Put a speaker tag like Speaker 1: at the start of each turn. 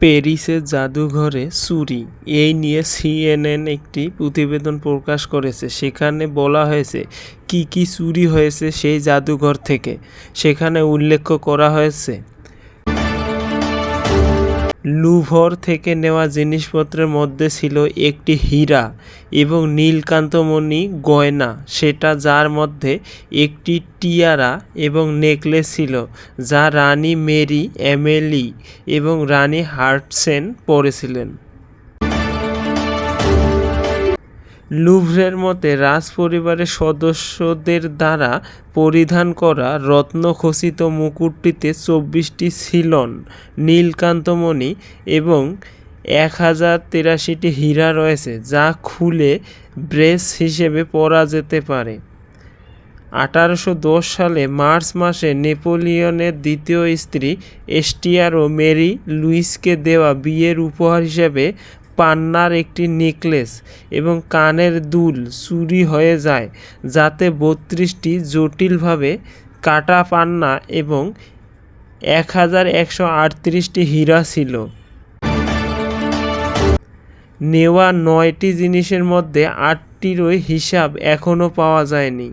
Speaker 1: প্যারিসের জাদুঘরে চুরি। এই নিয়ে সিএনএন একটি প্রতিবেদন প্রকাশ করেছে। সেখানে বলা হয়েছে, কি কি চুরি হয়েছে সেই জাদুঘর থেকে। সেখানে উল্লেখ করা হয়েছে লুভর থেকে নেওয়া জিনিসপত্রের মধ্যে ছিল একটি হীরা এবং নীলকান্তমণি গয়না। সেটা যার মধ্যে একটি টিয়ারা এবং নেকলেস ছিল, যা রানি মেরি, অ্যামেলি এবং রানি হার্টসেন পরেছিলেন। লুভ্রের মতে, রাজপরিবারের সদস্যদের দ্বারা পরিধান করা রত্নখচিত মুকুটটিতে চব্বিশটি সিলন নীলকান্তমণি এবং এক হাজার তিরাশিটি হীরা রয়েছে, যা খুলে ব্রেস হিসেবে পরা যেতে পারে। আঠারোশো দশ সালে মার্চ মাসে নেপোলিয়নের দ্বিতীয় স্ত্রী এস্টিয়ারো মেরি লুইসকে দেওয়া বিয়ের উপহার হিসেবে পান্নার একটি নেকলেস এবং কানের দুল চুরি হয়ে যায়, যাতে বত্রিশটি জটিলভাবে কাটা পান্না এবং এক হাজার একশো আটত্রিশটি হীরা ছিল। নেওয়া নয়টি জিনিসের মধ্যে আটটিরই হিসাব এখনও পাওয়া যায়নি।